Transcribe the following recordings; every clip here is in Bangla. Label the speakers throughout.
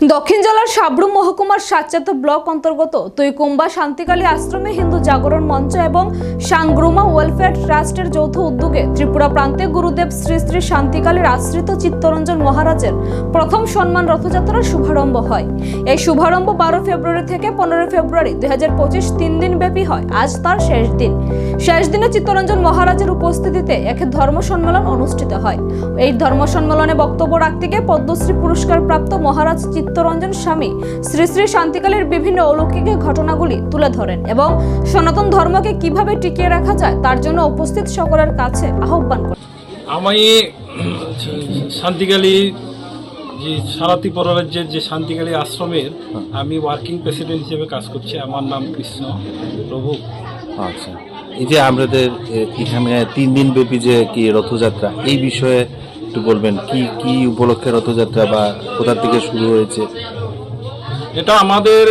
Speaker 1: দক্ষিণ জেলার সাবরুম মহকুমার সাতচাত ব্লক অন্তর্গত তুইকুম্বা শান্তিকালী আশ্রমে হিন্দু জাগরণ মঞ্চ এবং সাংগ্রুমা ওয়েলফেয়ার ট্রাস্টের যৌথ উদ্যোগে ত্রিপুরা প্রান্তে গুরুদেব শ্রী শ্রী শান্তিকালীর আশ্রিত চিত্তরঞ্জন মহারাজের প্রথম সম্মান রথযাত্রার শুভারম্ভ হয়। এই শুভারম্ভ বারো ফেব্রুয়ারি থেকে পনেরো ফেব্রুয়ারি দুই হাজার পঁচিশ তিন দিন ব্যাপী হয়। আজ তার শেষ দিন। শেষ দিনে চিত্তরঞ্জন মহারাজের উপস্থিতিতে এক ধর্ম সম্মেলন অনুষ্ঠিত হয়। এই ধর্ম সম্মেলনে বক্তব্য রাখতে গিয়ে পদ্মশ্রী পুরস্কার প্রাপ্ত মহারাজ চিত্তরঞ্জন স্বামী শ্রী শ্রী শান্তিকালের বিভিন্ন অলৌকিক ঘটনাগুলি তুলে ধরেন এবং সনাতন ধর্মকে কীভাবে টিকিয়ে রাখা যায় তার জন্য উপস্থিত সকলের কাছে আহ্বান করেন।
Speaker 2: আমি শান্তিকালী যে সারা ত্রিপুরা রাজ্যের যে শান্তিকালী আশ্রমের আমি ওয়ার্কিং প্রেসিডেন্ট হিসেবে কাজ করছি। আমার নাম কৃষ্ণ প্রভু।
Speaker 3: আচ্ছা। এই যে আমাদের এখানে তিন দিন ব্যাপী যে কি রথযাত্রা এই বিষয়ে একটু বলবেন, কি কি উপলক্ষে রথযাত্রা বা কোথা থেকে শুরু হয়েছে?
Speaker 2: এটা আমাদের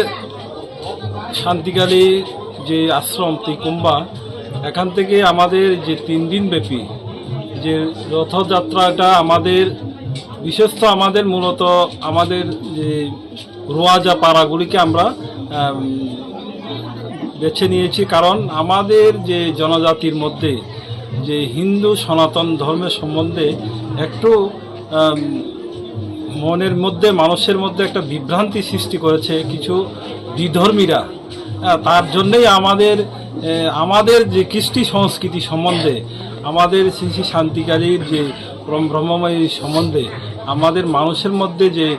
Speaker 2: শান্তিকালী যে আশ্রম তিকুম্বা এখান থেকে আমাদের যে তিন দিন ব্যাপী যে রথযাত্রাটা আমাদের বিশেষত আমাদের মূলত আমাদের যে রোয়াজা পাড়াগুলিকে আমরা বেছে নিয়েছি। কারণ আমাদের যে জনজাতির মধ্যে যে হিন্দু সনাতন ধর্মের সম্বন্ধে একটু মনের মধ্যে, মানুষের মধ্যে একটা বিভ্রান্তি সৃষ্টি করেছে কিছু দ্বিধর্মীরা তার জন্যেই আমাদের আমাদের যে কৃষ্টি সংস্কৃতি সম্বন্ধে, আমাদের শ্রী শান্তিকারীর যে ব্রহ্ম- ব্রহ্মময়ী সম্বন্ধে, আমাদের মানুষের মধ্যে যে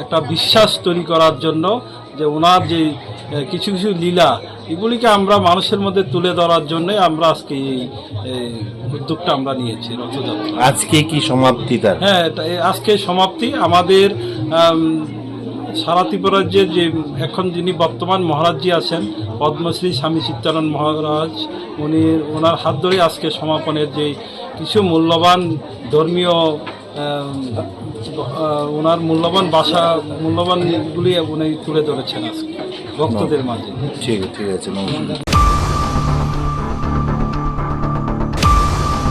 Speaker 2: একটা বিশ্বাস তৈরি করার জন্য যে ওনার যে কিছু কিছু লীলা এগুলিকে আমরা মানুষের মধ্যে তুলে ধরার জন্যই আমরা আজকে এই উদ্যোগটা আমরা নিয়েছি রথযাত্রা।
Speaker 3: আজকে কি সমাপ্তি তার?
Speaker 2: হ্যাঁ আজকে সমাপ্তি। আমাদের সারা ত্রিপুরা রাজ্যের যে এখন যিনি বর্তমান মহারাজজি আছেন পদ্মশ্রী স্বামী চিত্তানন্দ মহারাজ উনি ওনার হাত ধরে আজকে সমাপনের যে কিছু মূল্যবান ধর্মীয় ওনার মূল্যবান বাসা মূল্যবানগুলি উনি তুলে ধরেছেন আজকে ভক্তদের মাঝে।
Speaker 3: ঠিক ঠিক আছে